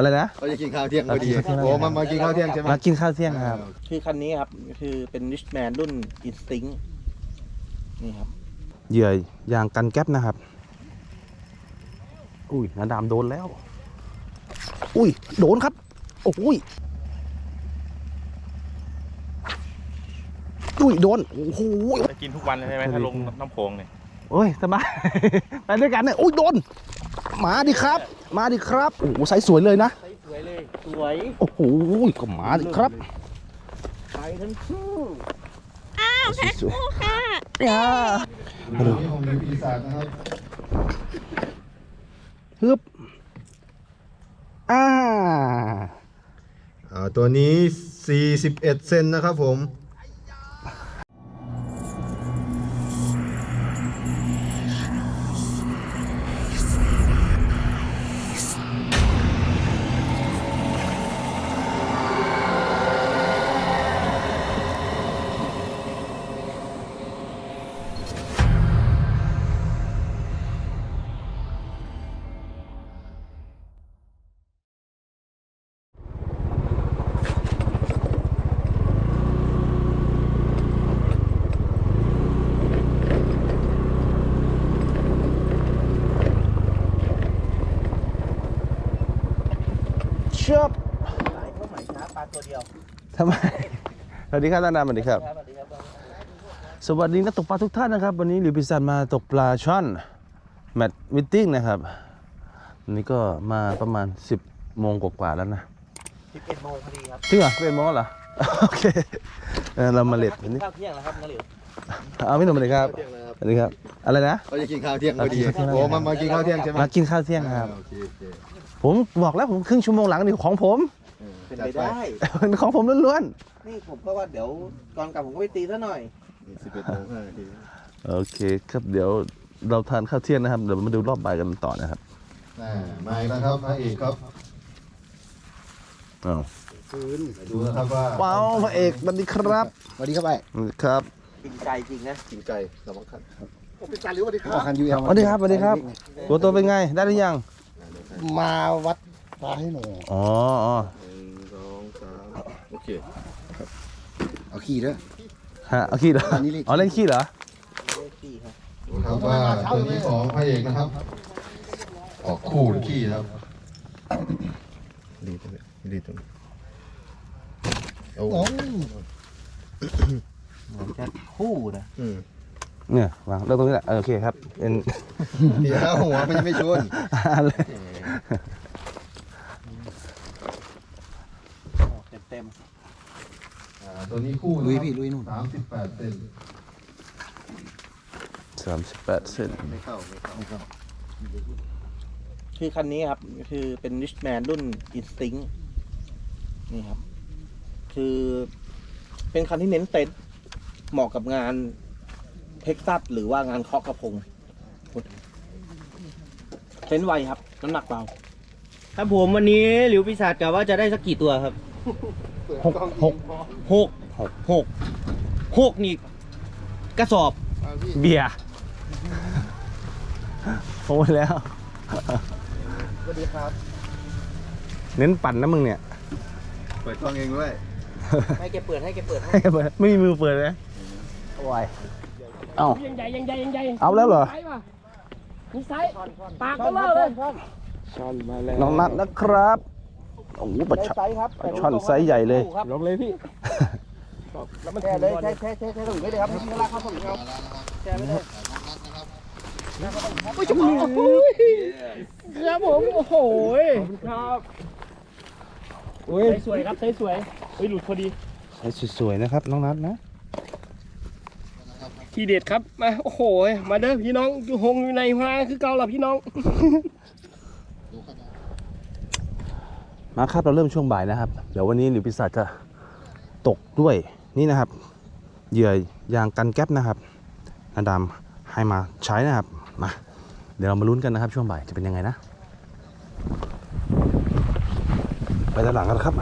อะไรนะเราจะกินข้าวเที่ยงพอดีเรากินข้าวเที่ยงโอ้มามากินข้าวเที่ยงใช่ไหมมากินข้าวเที่ยงครับ คือคันนี้ครับ คือเป็นนิชแมนรุ่น Instinct นี่ครับ เหยื่อยางกันแก๊ปนะครับ อุ้ยนาดามโดนแล้ว อุ้ย โดนครับ โอ้ยอุ้ยโดน โอ้โหไปกินทุกวันเลยใช่ไหมถ้าลงน้ำโขงเนี่ยโอ้ยสบาย ไปด้วยกันเนี่ยอุ้ยโดนมาดิครับ มาดิครับโอ้โหใสสวยเลยนะสวยเลยสวยโอ้โหก็มาดิครับไปทั้งคู่สวยๆอย่าอันนี้ของมีปีศาจนะครับฮึบอ่าอ่าตัวนี้ 41 เซนนะครับผม วัสดีครับท่านดามสวัสดีครับสวัสดีครับ สวัสดีนักตกปลาทุกท่านนะครับ วันนี้หลิวพิซันมาตกปลาช่อนแมตช์มิทติ้งนะครับวันนี้ก็มาประมาณ 10โมงกว่าๆแล้วนะ11โมงพอดีครับจริงเหรอเป็นโมงแล้วเหรอโอเคเออเรามาเลทวันนี้ข้าวเที่ยงแล้วครับน้าหลิวเอาไม่หนุ่มสวัสดีครับเที่ยงนะครับสวัสดีครับอะไรนะเราจะกินข้าวเที่ยงพอดีเรากินข้าวเที่ยงโอ้มามากินข้าวเที่ยงใช่ไหมมากินข้าวเที่ยงครับอ่าโอเคโอเคผมบอกแล้วผมครึ่งชั่วโมงหลังนี่ของผม เออเป็นจัไปดได้ เป็นของผมล้วนนี่ผมก็ว่าเดี๋ยวก่อนกลับผมก็ไปตีซะหน่อย นี่11โมงห้านาทีๆโอเคครับเดี๋ยวเราทานข้าวเที่ยงนะครับเดี๋ยวมาดูรอบบ่ายกันต่อนะครับอ่ามาอีกแล้วครับพระเอกครับอ้าวไปดูนะครับว่าว้าวพระเอกสวัสดีครับสวัสดีครับไปสวัสดีครับจริงใจจริงนะกินใจสำคัญผมเป็นการหรือว่าดีครับคันยูเอลสวัสดีครับสวัสดีครับ ตัวตัวเป็นไงได้หรือยัง มาวัดปลาให้หนูอ๋ออ๋อ หนึ่งสองสาม โอเคเอาขี้ด้วย ฮะเอาขี้เหรออันนี้เลขอ๋อเล่นขี้เหรอเลขที่ครับดูครับว่าตัวนี้ของพระเอกนะครับ ออกคู่หรือขี้ครับดีตรงนี้ดีตรงนี้โอ้เหมือนจะคู่นะอืมเนี่ยวางเริ่มตรงนี้แหละเออโอเคครับเป็น เดี๋ยวหัวมันยังไม่ชนอะไรเต็มเต็ม อ่า ตัวนี้คู่ลุยพี่ลุยนู่น สามสิบแปดเซนสามสิบแปดเซนไม่เข้าไม่เข้าไม่เข้าๆคือคันนี้ครับ คือเป็นนิชแมนรุ่น Instinct นี่ครับ คือเป็นคันที่เน้นเต็นท์เหมาะกับงานเท็กซัสหรือว่างานเคาะกระพงเต็นท์ไวครับ น้ำหนักเบาครับผมวันนี้หลิวปีศาจกะว่าจะได้สักกี่ตัวครับหกหกหก หกหกหกนี่กระสอบ เบียร์โอ้ยแล้ว สวัสดีครับ เน้นปั่นนะมึงเนี่ย เปิดกล้องเองด้วยให้แกเปิดให้แกเปิดให้ให้เปิดไม่มีมือเปิดเลยโอ้ยเอ้ายังใหญ่ยังใหญ่ยังใหญ่เอาแล้วเหรอไซส์ป่ะมีไซส์ปากก็เล่าเลยน้องนัดนะครับโอ้โหปลาช่อนไซส์ครับปลาช่อนไซส์ใหญ่เลยครับลงเลยพี่ แล้วมันแช่เลยแช่แช่แช่แช่ถุงได้เลยครับไม่ต้ลากเข้าถุงเอาแช่ไม่ได้ยโอ้ยครับผมโอ้โหครับไซส์สวยครับไซส์สวยเฮ้ยหลุดพอดีใช้สวยๆนะครับน้องนัดนะทีเด็ดครับมาโอ้โหมาเด้อพี่น้องอยู่หงอยู่ในฮาคือเก่าล่ะพี่น้องมาครับเราเริ่มช่วงบ่ายนะครับ เดี๋ยววันนี้หลิวปีศาจจะตกด้วย นี่นะครับ เหยื่อยางกันแก๊บนะครับนาดามให้มาใช้นะครับมาเดี๋ยวเรามาลุ้นกันนะครับช่วงบ่ายจะเป็นยังไงนะ ไปด้านหลังกันครับ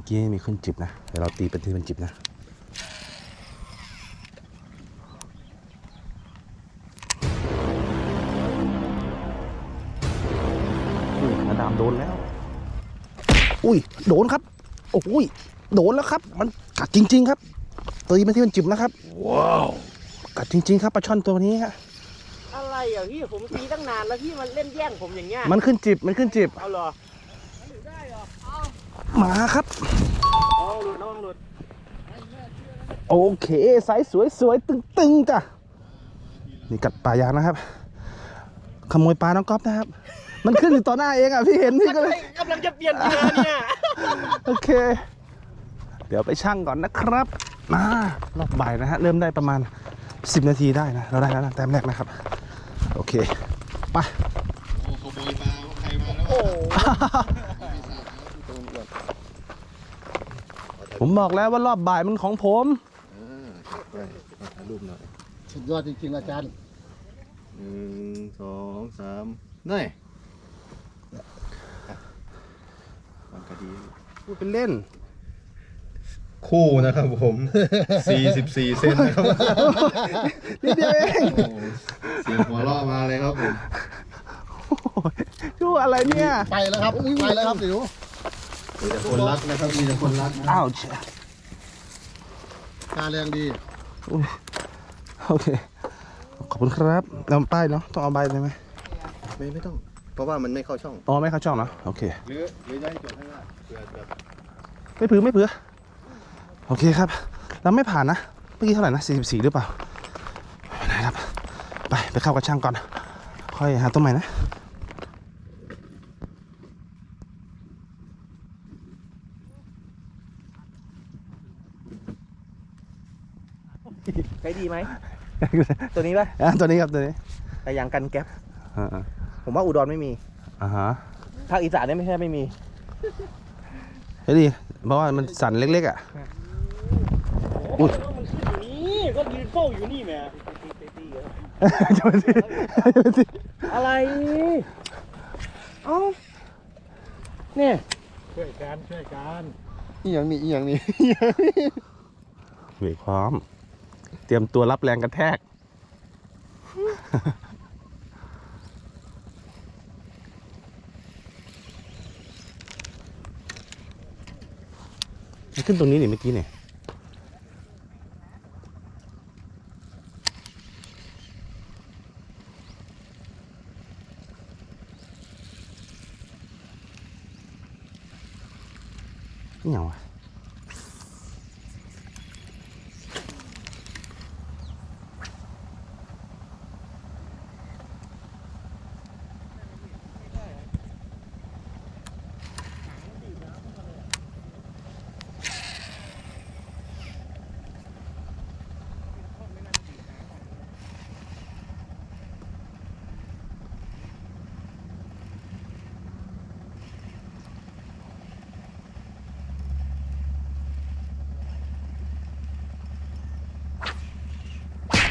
มื่อกี้มีขึ้นจิบนะเดี๋ยวเราตีเป็นที่เป็นจิบนะอุ้ยนาดามโดนแล้ว อุ้ย โดนครับ โอ้ย โดนแล้วครับ มันกัดจริง ๆ ครับ ตีเป็นที่เป็นจิบนะครับ ว้าว กัดจริง ๆ ครับปลาช่อนตัวนี้ฮะอะไรอะพี่ผมตีตั้งนานแล้วพี่มันเล่นแย่งผมอย่างเงี้ย มันขึ้นจิบ มันขึ้นจิบ เอาเหรอ มาครับน้องหลุดน้องหลุดโอเคไซส์สวยสวยตึงตึงๆจ้ะนี่กัดปลายางนะครับ ขโมยปลาน้องก๊อฟนะครับ มันขึ้นอยู่ต่อหน้าเองอะพี่เห็นพี่ก็เลยกำลังจะเปลี่ยนเหยื่อเนี่ยโอเค เดี๋ยวไปช่างก่อนนะครับมารอบบ่ายนะฮะเริ่มได้ประมาณ 10 นาทีได้นะเราได้แล้วนะแต้มแรกนะครับ โอเคไปโอ้ขโมยปลาใครมาแล้วโอ้โห ผมบอกแล้วว่ารอบบ่ายมันของผมไปถ่ายรูปหน่อยสุดยอดจริงๆอาจารย์หนึ่งสองสามนี่มันก็ดี พูดเป็นเล่น คู่นะครับผม 44 เซนนะครับนิดเดียวเองโอ้โหเสียงหัวเราะมาเลยครับผม ชูอะไรเนี่ย ไปแล้วครับไปแล้วครับสิว มีแต่คนรักนะครับ มีแต่คนรักนะอ้าวตาแรงดีโอเค ขอบคุณครับเอาป้ายเนาะ ต้องเอาใบเลยไหมไม่ไม่ต้อง เพราะว่ามันไม่เข้าช่อง อ๋อ ไม่เข้าช่องเนาะ โอเค หรือหรือจะให้จดให้ว่าเผื่อแบบไม่เผือไม่เผือโอเคครับ เราไม่ผ่านนะ เมื่อกี้เท่าไหร่นะ 44 หรือเปล่าไม่เป็นไรครับ ไป ไปเข้ากับช่างก่อน ค่อยหาตัวใหม่นะ ใช้ดีไหม ตัวนี้ป่ะอะตัวนี้ครับตัวนี้แต่ยางกันแก๊ปอ่าผมว่าอุดรไม่มีอ่าฮะภาคอีสานเนี่ยไม่ใช่ไม่มีเฮ้ยดีเพราะว่ามันสั่นเล็กๆอะ อุ้ยมันขึ้นอยู่นี่ก็ยืนเฝ้าอยู่นี่แหม่จะมาสิจะมาสิอะไร เอ้าเนี่ยอีหยังนี่อีหยังนี่ เบรกพร้อมเตรียมตัวรับแรงกระแทก ขึ้นตรงนี้นี่เมื่อกี้เนี่ย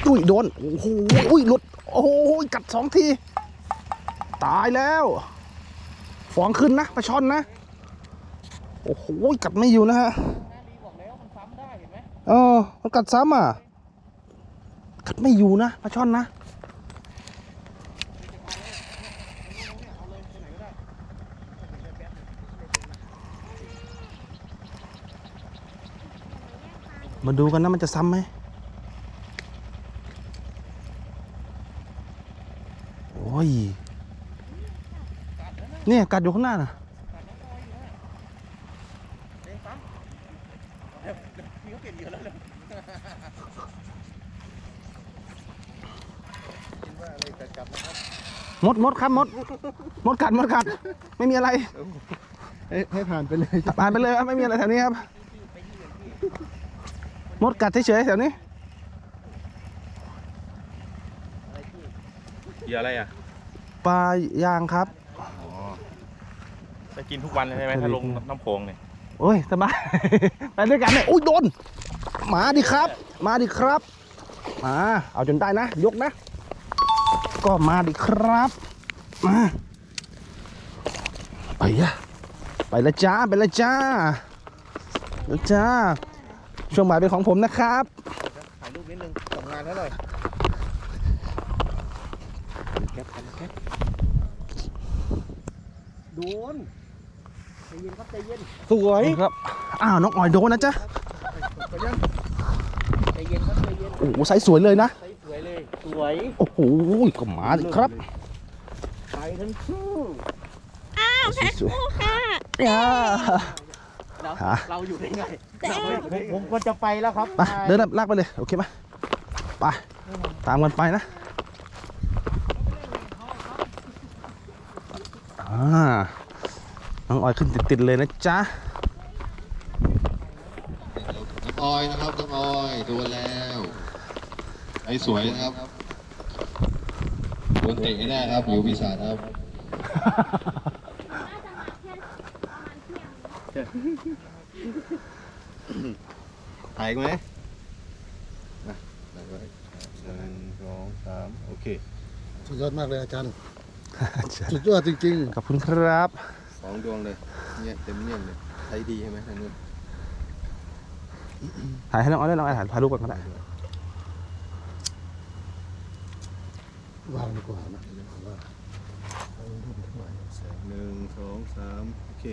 อุ้ยโดนโอ้โหอุ้ยหลุดโอ้โหกัดสองที ตายแล้วฟองขึ้นนะปลาช่อนนะโอ้โหกัดไม่อยู่นะฮะเออมันกัดซ้ำอะกัดไม่อยู่นะปลาช่อนนะมาดูกันนะมันจะซ้ำไหม โอ้ย เนี่ยกัดอยู่ข้างหน้าน่ะมดมดครับมดมดกัดมดกัด ไม่มีอะไรให้ให้ผ่านไปเลยผ่านไปเลยครับไม่มีอะไรแถวนี้ครับ มดกัดเฉยๆแถวนี้เหยื่ออะไรอะปลายางครับ จะกินทุกวันเลยใช่ไหมถ้าลงน้ำโขงเนี่ยโอ้ยสบาย ไปด้วยกันเนี่ยอุ้ยโดน มาดิครับ มาดิครับ มา เอาจนได้นะ ยกนะ ก็มาดิครับ มาไปอะไปละจ้า ไปละจ้าจ้า ช่วงบ่ายเป็นของผมนะครับถ่ายรูปนิดนึงส่งงานให้หน่อยแก๊ปกันแก๊ปโดน ใจเย็นครับใจเย็นสวยครับอ้าวน้องออยโดนนะจ๊ะใจเย็นครับใจเย็นโอ้โหไซส์สวยเลยนะใสสวยเลยสวยโอ้โหก็มาดิครับไปทั้งคู่สวยๆย่าแล้วฮะเราอยู่ได้ไงผมผมก็จะไปแล้วครับไปเดินลากไปเลยโอเคไหมไปตามกันไปนะอ่า น้องออยขึ้นติดๆเลยนะจ๊ะน้องออยนะครับน้องออยโดนแล้วไอ้สวยนะครับโดนเตะแน่ครับอยู่ปีศาจครับถ่ายไหมนะถ่ายไว้หนึ่งสองสามโอเค สุดยอดมากเลยอาจารย์ สุดยอดจริงขอบคุณครับๆส องดวงเลยเนี่ยเต็มเนี่ยมเลยใช้ดีใช่ไหมทางนู้นถ่ายให้น้องออยได้น้องออยถ่ายถ่ายรูปก่อนก็ได้วางดีกว่านะว่าหนึ่งสองสามโอเค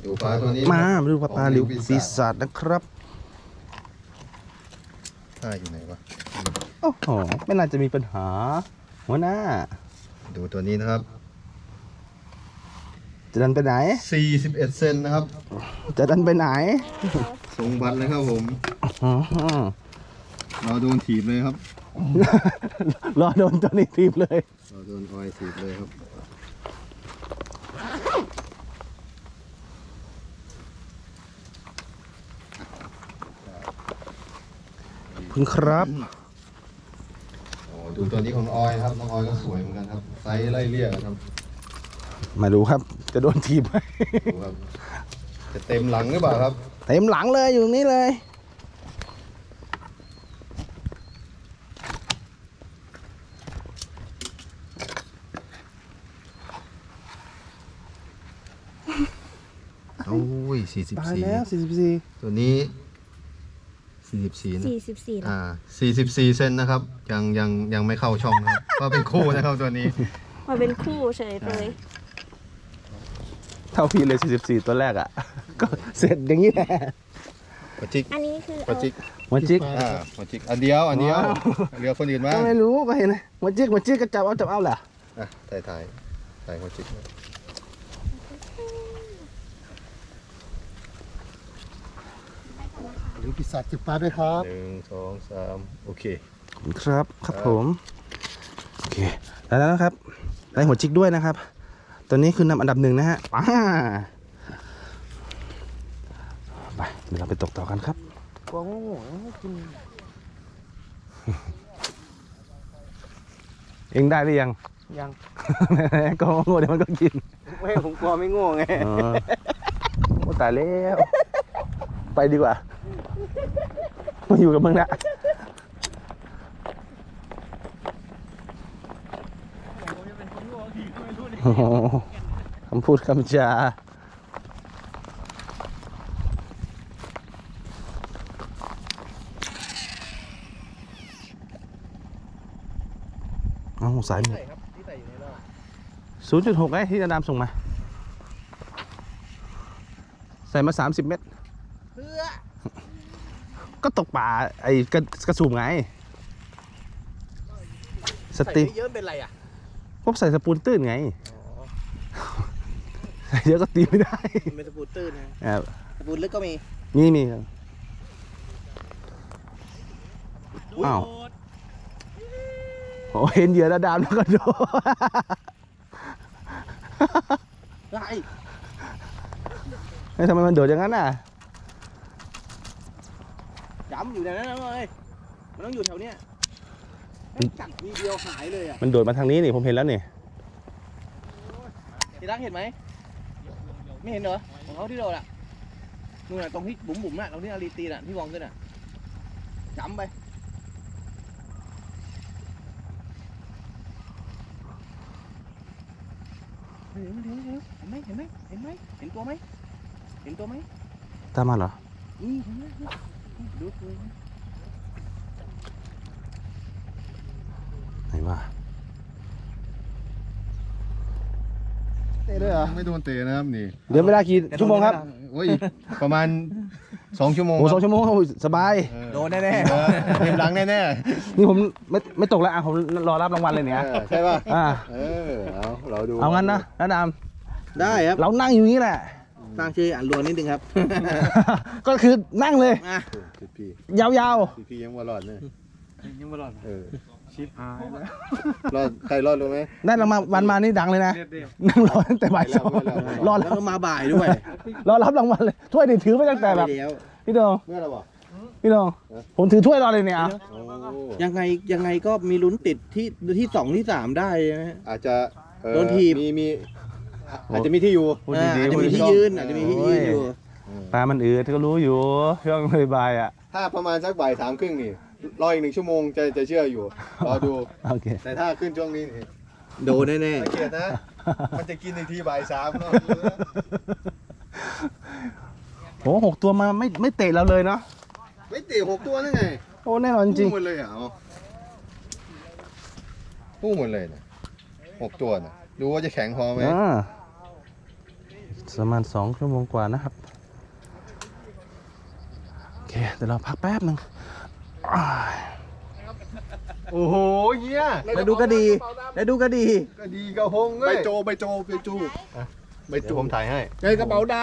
อยู่ปลาตัวนี้มามาดูปลาปลาหลิวปีศาจนะครับท่าอยู่ไหนวะโอ้โหไม่น่าจะมีปัญหาหัวหน้า ดูตัวนี้นะครับ จะดันไปไหน 41 เซนนะครับ จะดันไปไหน ทรงบัตรเลยครับผมอ๋อเราโดนถีบเลยครับรอโดนตัวนี้ทีบเลย เราโดนออยถีบเลยครับขอบคุณครับโอ้ ดูตัวนี้ของออยครับ น้องออยก็สวยเหมือนกันครับ ไซส์ไล่เลี่ยกันครับมาดูครับ จะโดนทีบไหมดูครับ จะเต็มหลังหรือเปล่าครับ เต็มหลังเลยอยู่ตรงนี้เลย โอ้ยตายแล้ว44ตัวนี้ 44นะสี่สิบสี่อ่า44เซนนะครับ ยังยังยังไม่เข้าช่องนะครับ ก็เป็นคู่นะครับตัวนี้ มาเป็นคู่เฉยเลยเท่าพี่เลย44 ตัวแรกอะ ก็เสร็จอย่างนี้แหละปะจิกอันนี้คือปะเอาจิกหัวจิกอ่าปะจิกอันเดียวอันเดียวว้าวเหลือคนอื่นบ้างก็ไม่รู้ก็เห็นนะหัวจิกหัวจิกก็จับเอาจับเอาแหละอะถ่ายถ่ายถ่ายปะจิก หรือปีศาจจิบปลาด้วยครับหนึ่งสองสามโอเคขอบคุณครับครับผมโอเคแล้วนะครับได้หัวจิกด้วยนะครับตัวนี้คือนำอันดับหนึ่งนะฮะป้าไปเดี๋ยวเราไปตกต่อกันครับกลัวโง่กินเองได้หรือยังยังก็โง่เดี๋ยวมันก็กินไม่ผมกลัวไม่โง่ไงอ๋อโอ้ตายแล้ว ไปดีกว่า มาอยู่กับมึงนะโอ้โหคำพูดคำจาเอาสายหมดใส่ครับที่ใส่อยู่ในรอบศูนย์จุดหกไงที่อาดามส่งมา ใส่มาสามสิบเม็ดเพื่อ ก็ตกป่าไอ้กระกระสูบไงสใส่ติเยอะๆเป็นไรอะพบใส่สปูนตื้นไงใส่เยอะก็ตีไม่ได้มันเป็นสปูตตื้นนะอ่าสปูตลึกก็มีนี่มีครับอ้าวโอ้เห็นเหยื่อระดามแล้วก็โดนได้เฮ้ยทำไมมันโดดอย่างนั้นน่ะ จำอยู่ในนั้นนะเลยมันต้องอยู่แถวเนี้ยกัดวีเดียวหายเลยอะมันโดดมาทางนี้นี่ผมเห็นแล้วนี่ทีรักเห็นไหมไม่เห็นเหรอของเขาที่โดนอะนู่นน่ะตรงที่บุ๋มบุ๋มๆน่ะตรงที่อารีตีน่ะที่วองขึ้นอะจำไปเห็นเห็นเห็นเห็นไหมเห็นไหมเห็นไหมเห็นตัวไหมเห็นตัวไหมตามมาเหรอ นี่เห็นไหม ดูตัวมันไหนว่าเตะด้วยเหรอไม่โดนเตะนะครับนี่เดี๋ยวเวลากี่ชั่วโมงครับโอ้ยประมาณสองชั่วโมงโอ้สองชั่วโมงโอ้ยสบายโดนแน่เออเต็มหลังแน่นี่ผมไม่ไม่ตกแล้วอะผมรอรับรางวัลเลยๆเนี่ยเออใช่ป่ะอ่าเออเอาเราดูเอางั้นนะนะดามได้ครับเรานั่งอยู่นี่แหละ สร้างชื่ออ่านรวนนิดนึงครับ ก็คือนั่งเลยอะพี่พี่ยาวพี่พี่ยังว่ารอดเนี่ยยังไม่รอดเออชิปหายแล้วรอดใครรอดรู้ไหม ๆ ได้รางวัลวันมานี่ดังเลยนะ เรียบเรียบนั่งรอตั้งแต่บ่ายสองไม่แล้วไม่แล้วรอแล้แล้ววก็มาบ่ายด้วยรอรับรางวัลเลยถ้วยนี่ถือไปตั้งแต่แบบ ไปแล้ว พี่โดงเมื่อไหร่บอกพี่โดงผมถือถ้วยรอเลยเนี่ยเอาโอ้ยังไงยังไงก็มีลุ้นติดที่ที่สองที่สามได้นะฮะ อาจจะเอ่อโดนถีบ มีมี อาจจะมีที่อยู่พูดอ่าดีอาจๆจะพูดมีดีที่ยืนอาจจะมีที่ยืนอยู่ๆตามันอืดก็รู้อยู่ช่วงบ่ายๆอะ ถ้าประมาณสักบ่ายสามครึ่งนี่รออีกหนึ่งชั่วโมงจะจะเชื่ออยู่รอดู โอเค แต่ถ้าขึ้นช่วงนี้นี่โดนแน่สังเกตนะ มันจะกินอีกทีบ่ายสามเนาะโหหกตัวมาไม่ไม่เตะเราเลยเนาะไม่ตีหกตัวนั่นไงโอ้แน่นอนจริง พุ่งหมดเลยเหรอพุ่งหมดเลยนะหกตัวนะดูว่าจะแข็งพอไหม อ่า ประมาณสองชั่วโมงกว่านะครับโอเคเดี๋ยวเราพักแป๊บหนึ่งอ้ายโอ้โหเฮียๆแล้วดูก็ดีแล้วดูก็ดีก็ดีกระพงเอ้ยไปโจไปโจไปจูเดี๋ยวผมถ่ายให้ในกระเป๋าด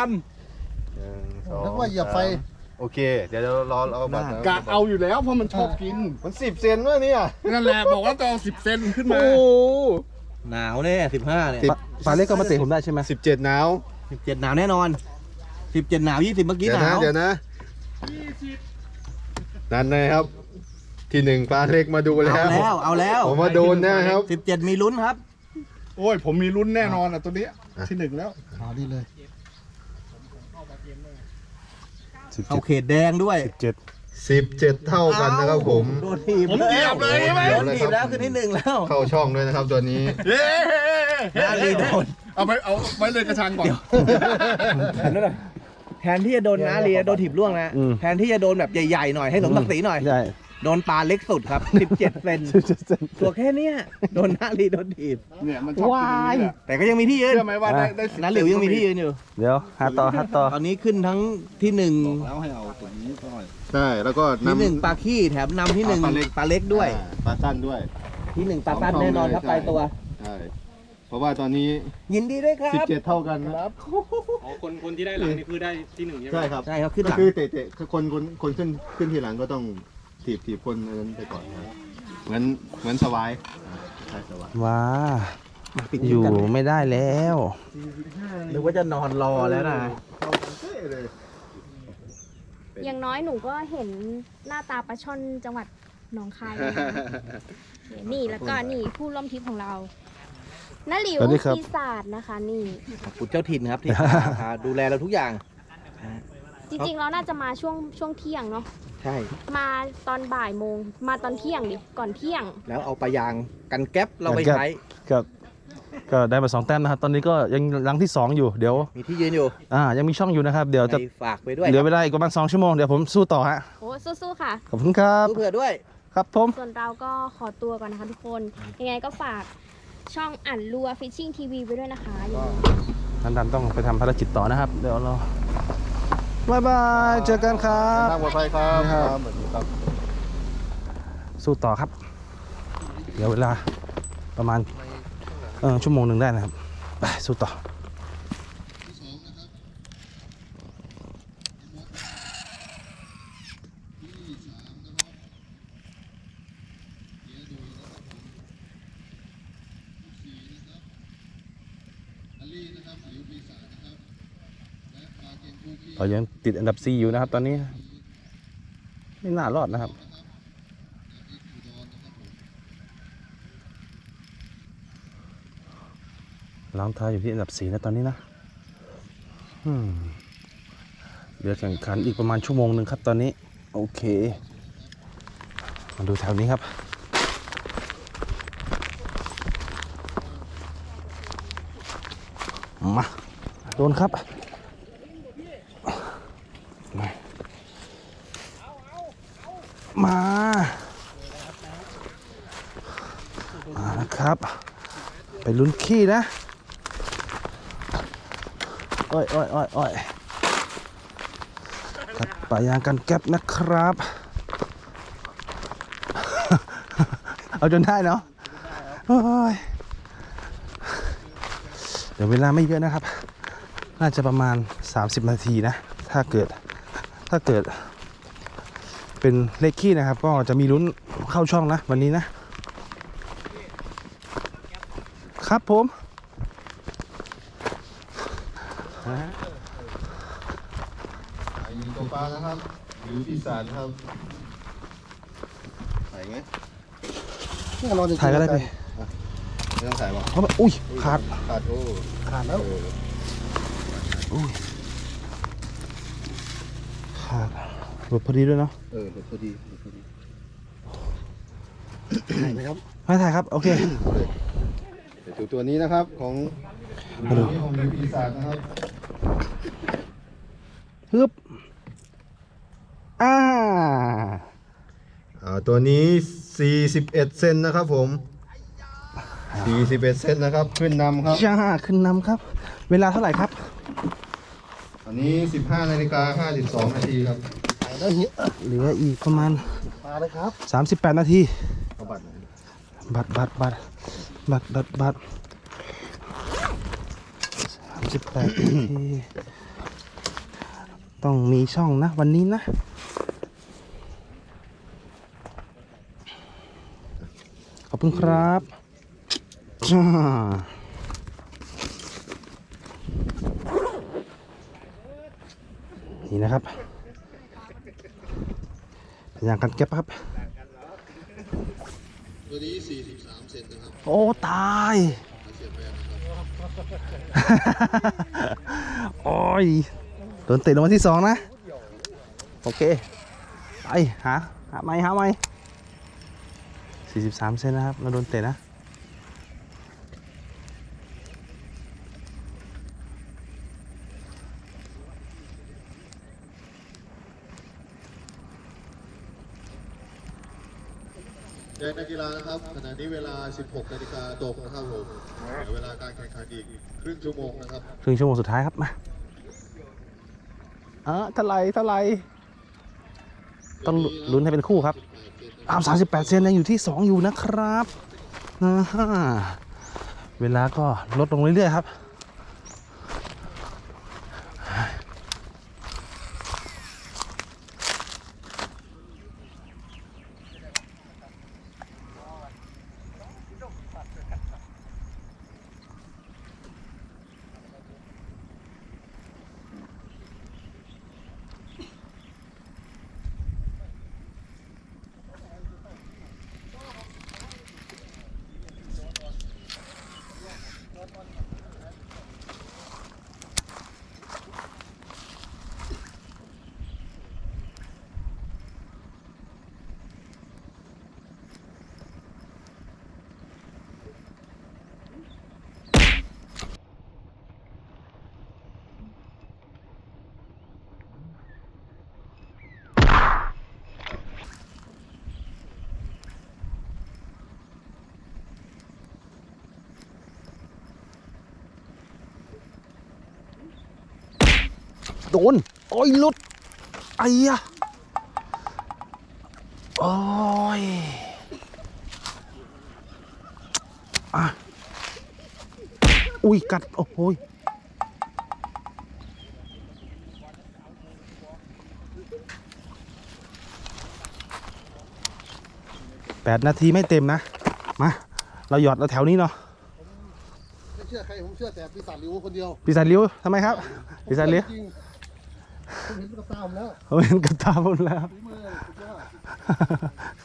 หนึ่งสองนึกว่าเหยียบไฟสามโอเค เดี๋ยวเรารอเอาบัตรำกะเอาอยู่แล้วเพราะมันชอบกิน มันสิบเซนวะเนี่ยนั่นแหละบอกว่าจะเอาสิบเซนขึ้นมา หนาวแน่สิบห้าเนี่ยปลาปลาเล็กก็มาเตะผมได้ใช่ไหมสิบเจ็ดหนาว สิบเจ็ดหนาวแน่นอนสิบเจ็ดหนาวยี่สิบเมื่อกี้เดี๋ยวหนานะวเดี๋ยวนะนั่นนะครับ ที่หนึ่งปลาเล็กมาดูแล้เอาวแล้วเอาแล้วผมว่าโดนนะครับ สิบเจ็ดมีลุ้นครับ โอ้ย ผมมีลุ้นแน่นอนอะตัวนี้ที่หนึ่งแล้วขาวดีเลยสิบเข้าเจ็ดเขตแดงด้วยเจ็ดสิบเจ็ดเท่ากันนะครับผม โดนทีบผมเหยียบเลยใช่ไหม โดนทีบแล้วขึ้นที่หนึ่งแล้วเข้าช่องด้วยนะครับตัวนี้ เฮ้นาลีโดน เอาไปเอาไว้เลยกระชังก่อนแทนที่จะโดนนาลีโดนถีบล่วงนะ อืม แทนที่จะโดนแบบใหญ่ๆหน่อยให้สมศักดิ์ศรีหน่อย ใช่โดนปลาเล็กสุดครับ 17เซนสิบเจ็ดเซนตัวแค่เนี้ยโดนนาลีโดนถีบ เนี่ยมันชอบกินอย่างนี้แหละแต่ก็ยังมีที่ยืนเชื่อไหมว่าได้ได้สิบนาหลิวยังมีที่ยืนอยู่ เดี๋ยวหาต่อหาต่อ ตอนนี้ขึ้นทั้งที่หนึ่งแล้วให้เอาตัวนี้ก่อนใช่แล้วก็ที่หนึ่งนำ ปลาขี้แถมนำที่หนึ่งปลาเล็ก ปลาเล็กด้วย อ่าปลาสั้นด้วย ที่หนึ่งปลาสั้นสองช่องแน่นอนเลยครับใช่ปลายตัว ใช่ เพราะว่าตอนนี้ ยินดีด้วยครับ 17 เท่ากันนะอ๋อคนคนที่ได้หลังนี่คือได้ที่หนึ่งใช่ไหมใช่ครับ ใช่ครับขึ้นหก็ลังคือเตะเตะคือคนคนคนขึ้นขึ้นทีหลังก็ต้องถีบถีบคนนั้นไปก่อนครับเหมือนเหมือนสวายใช่สวายว้าปิดอคลิปยู่กันไม่ได้แล้วนึกว่าจะนอนรอแล้วนะอย่างน้อยหนูก็เห็นหน้าตาปลาช่อนจังหวัดหนองคายแล้วนะนี่แล้วก็นี่ผู้ร่วมทริปของเรา น้าหลิวสวัสดีครับ ปีศาจนะคะ นี่ ขอบคุณเจ้าถิ่นครับที่พาดูแลเราทุกอย่าง จริงๆเราน่าจะมาช่วงช่วงเที่ยงเนาะใช่ มาตอนบ่ายโมง มาตอนเที่ยงดิก่อนเที่ยง แล้วเอาปลายางกันแก๊ปเราไปกันแก๊ปใช้ ครับก็ได้มาสองแต้มนะครับตอนนี้ก็ยังหลังที่สองอยู่เดี๋ยวมีที่ยืนอยู่อ่ายังมีช่องอยู่นะครับ เดี๋ยวจะไปฝากไปด้วยเหลือเวลาอีกประมาณสองชั่วโมงเดี๋ยวผมสู้ต่อฮะโอ้สู้ๆค่ะ ขอบคุณครับดูเผื่อด้วย ครับผม ส่วนเราก็ขอตัวก่อนนะคะทุกคน ยังไงก็ฝาก ช่องอ่านรัวฟิชชิ่งทีวีไว้ด้วยนะคะอย่าลืมนันดันต้องไปทำภารกิจต่อนะครับ เดี๋ยวเราบายบายเจอกันครับทางปลอดภัยครับครับครับสวัสดีครับ สู้ต่อครับ เดี๋ยวเวลาประมาณเออชั่วโมงหนึ่งได้นะครับ ไปสู้ต่อ เรายังติดอันดับ 4 อยู่นะครับ ตอนนี้ ไม่น่ารอดนะครับล้างท้ายอยู่ที่อันดับ 4 นะตอนนี้นะเดี๋ยวแข่งขันอีกประมาณชั่วโมงหนึ่งครับตอนนี้ โอเค มาดูแถวนี้ครับมาโดนครับมามามานะครับ ไป ลุ้นขี้นะโอ้ยโอ้ยโอ้ยโอ้ยกัดปลายางกันแก๊บนะครับ เอาจนได้เนาะโอ้ยเดี๋ยวเวลาไม่เยอะนะครับ น่าจะประมาณ 30 นาทีนะ ถ้าเกิด ถ้าเกิด เป็นเลขขี้นะครับ ก็จะมีลุ้นเข้าช่องนะ วันนี้นะ ครับผมไอ้ตัวปลานะครับหรือปีศาจนะครับใส่ไหมแน่นอนจริงๆถ่ายก็ได้ไปไม่ต้องใส่หรอกเอาไปอุ้ยขาดขาดโอ้ขาดแล้ว ขาดหลุดพอดีด้วยเนาะเออพอดีพอดีถ่ายไหมครับไม่ถ่ายครับ โอเคเดี๋ยวดูตัวนี้นะครับของมาดูของหรือปีศาจนะครับฮึบอ่าอ่าตัวนี้ 41 เซนนะครับผม 41 เซนนะครับ ขึ้นนำครับจ้าขึ้นนำครับ เวลาเท่าไหร่ครับอันนี้ 15นาฬิกา52 นาทีครับถ่ายแล้วเฮียเหลืออีกประมาณมาเลยครับ 38 นาทีเอาบัตรหน่อยบัตรบัตร บัตรบัตรบัตรสามสิบแปดนาทีต้องมีช่องนะ วันนี้นะ ขอบคุณครับจ้านี่นะครับพยายามกันเก็บครับ ตัวนี้43เซนนะครับ โอ้ตาย โอ้ยโดนเตะลงมาที่สองนะ โอเค ไป หา หาไม่หาไม่สี่สิบสามเซนนะครับ เราโดนเตะนะ แจ้งนักกีฬานะครับขณะนี้เวลา 16นาฬิกาตรงนะครับผมเหลือเวลาการแข่งขันอีกครึ่งชั่วโมงนะครับครึ่งชั่วโมงสุดท้ายครับมาออเท่าไรเท่าไรต้องลุ้นให้เป็นคู่ครับอ้าวสามสิบแปดเซนยังอยู่ที่สองอยู่นะครับนะฮะเวลาก็ลดลงเรื่อยๆครับ โดน โอ้ยหลุดไอ้ยะโอ้ยอะอุ้ย กัด โอ้โหยแปดนาทีไม่เต็มนะ มา เราหยอดเราแถวนี้เนาะไม่เชื่อใคร ผมเชื่อแต่ปีศาจลิวคนเดียวปีศาจเลี้ยวทำไมครับปีศาจเลี้ยวจริง ผมเห็นกับตามแล้วเขาเห็นกับตาผมแล้วฝีมือสุดยอด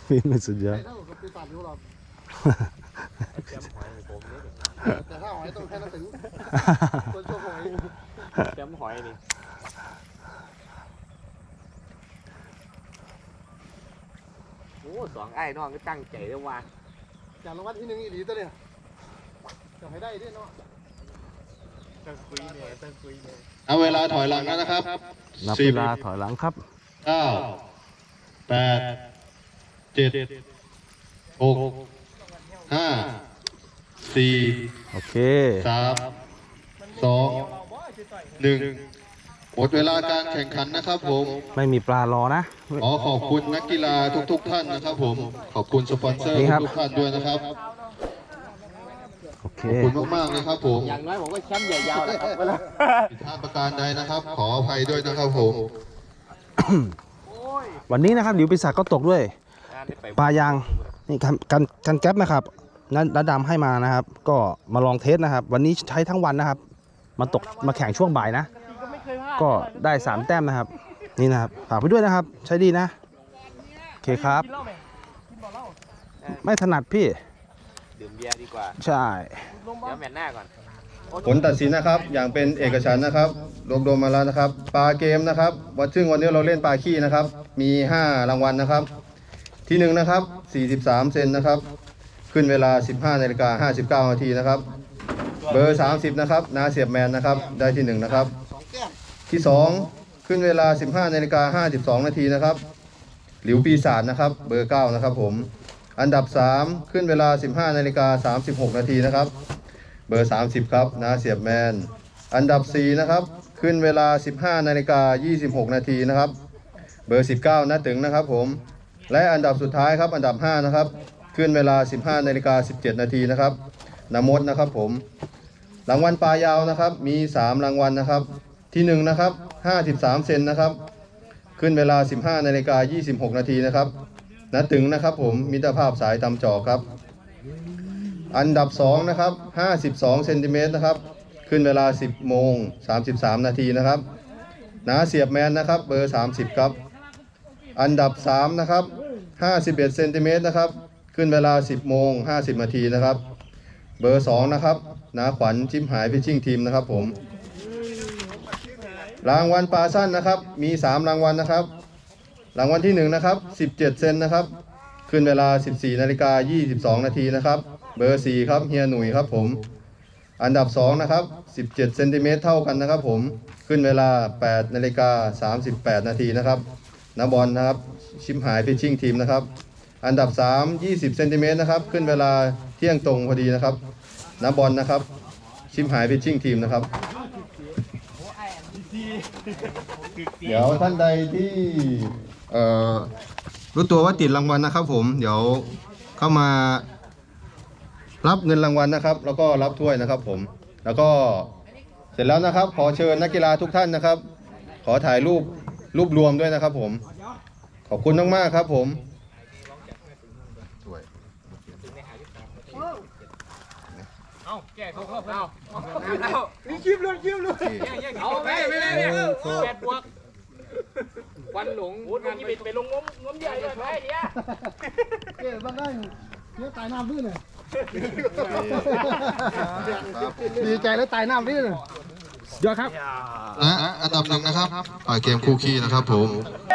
มีมันสุดยอดใครเท่ากับปีศาจลิวหรอกแต่ถ้าหอยต้องแค่นั้นถึงคนโชคหอยแชมป์หอยนี่โอ้สองไอ้น้องก็ตั้งใจด้วยว่าจากรางวัลที่หนึ่งอีหลีตัวเนี่ยจะให้ได้ด้วยเนาะ เอาเวลาถอยหลังแล้วนะครับนับสิเวบลาถอยหลังครับเก้าแปดเจ็ดหกห้าสี่โอเคสามสองหนึ่งหมดเวลาการแข่งขันนะครับผม ไม่มีปลารอนะขอขอบคุณนักกีฬาทุกๆท่านนะครับผม ขอบคุณสปอนเซอร์นี่ครับทุกๆท่านด้วยนะครับ โอเค ขอบคุณมากๆเลยครับผมอย่างน้อยผมก็แชมป์ใหญ่ยาวแล้วครับเวลาผิดพลาดประการใดนะครับ ขออภัยด้วยนะครับผม วันนี้นะครับหลิวปีศาจก็ตกด้วยงานได้ไปปลายางนี่กันกันกันแก๊ปนะครับนันนัดดำให้มานะครับ ก็มาลองเทสนะครับ วันนี้ใช้ทั้งวันนะครับ มาตกมาแข่งช่วงบ่ายนะ ก็ได้ 3 แต้มนะครับ นี่นะครับฝากไปด้วยนะครับ ใช้ดีนะ โอเคครับ ไม่ถนัดพี่ดื่ม เบียร์ดีกว่าใช่ เดี๋ยวแมตช์หน้าก่อนผลตัดสินนะครับ อย่างเป็นเอกฉันท์นะครับ รวบรวมมาแล้วนะครับ ปลาเกมนะครับ วันซึ่งวันนี้เราเล่นปลาขี้นะครับ มี 5 รางวัลนะครับ ที่หนึ่งนะครับ 43 เซนนะครับ ขึ้นเวลา 15นาฬิกา59นาทีนะครับ เบอร์ 30 นะครับ นาเสียบแมนนะครับ ได้ที่หนึ่งนะครับ ที่2ขึ้นเวลา 15นาฬิกา52นาทีนะครับ หลิวปีศาจนะครับ เบอร์ 9 นะครับผม อันดับ 3 ขึ้นเวลา 15นาฬิกา36 นาทีนะครับ เบอร์ 30 ครับนาเสียบแมน อันดับ 4 นะครับ ขึ้นเวลา 15นาฬิกา26 นาทีนะครับ เบอร์ 19นาตึงนะครับผม และอันดับสุดท้ายครับ อันดับ 5 นะครับ ขึ้นเวลา 15นาฬิกา17 นาทีนะครับนมดนะครับผม รางวัลปลายาวนะครับ มี 3 รางวัลนะครับ ที่ 1 นะครับ 53 เซนนะครับ ขึ้นเวลา 15นาฬิกา26 นาทีนะครับ นาตึงนะครับผมมิตรภาพสายตำจอครับ อันดับ 2 นะครับ 52เซนติเมตรนะครับ ขึ้นเวลา 10โมง33 นาทีนะครับนาเสียบแมนนะครับ เบอร์ 30 ครับ อันดับ 3 นะครับ 51เซนติเมตรนะครับ ขึ้นเวลา 10โมง50 นาทีนะครับ เบอร์ 2 นะครับนาขวัญชิมหายพิชชิ่งทีมนะครับผม รางวัลปลาสั้นนะครับ มี 3 รางวัลนะครับ รางวัลที่ 1 นะครับ 17 เซนนะครับ ขึ้นเวลา 14นาฬิกา22 นาทีนะครับ เบอร์ 4 ครับเฮียหนุ่ยครับผม อันดับ 2 นะครับ 17 เซนติเมตรเท่ากันนะครับผม ขึ้นเวลา 8นาฬิกา38 นาทีนะครับนบอลนะครับ ชิมหายพิชชิ่งทีมนะครับ อันดับ 3 20 เซนติเมตรนะครับ ขึ้นเวลาเที่ยงตรงพอดีนะครับนบอลนะครับ ชิมหายพิชชิ่งทีมนะครับเดี๋ยวท่านใดที่ เอ่อรู้ตัวว่าติดรางวัลนะครับ ผม เดี๋ยวเข้ามา รับเงินรางวัลนะครับ แล้วก็รับถ้วยนะครับ ผม แล้วก็เสร็จแล้วนะครับ ขอเชิญนักกีฬาทุกท่านนะครับ ขอถ่ายรูปรูปรวมด้วยนะครับ ผม ขอบคุณมากๆครับผมเอาไปไม่ได้เนี่แปดบวก วันหลงงานไปไปลงงมงมใหญ่เลยไปเนี่ยเอ๊ะบ้านได้เนื้อตายน้ำด้วยเนี่ยดีใจแล้วตายน้ำด้วยเนี่ยและอันดับหนึ่งนะครับปล่อยเกมคู่ขี้นะครับผมเ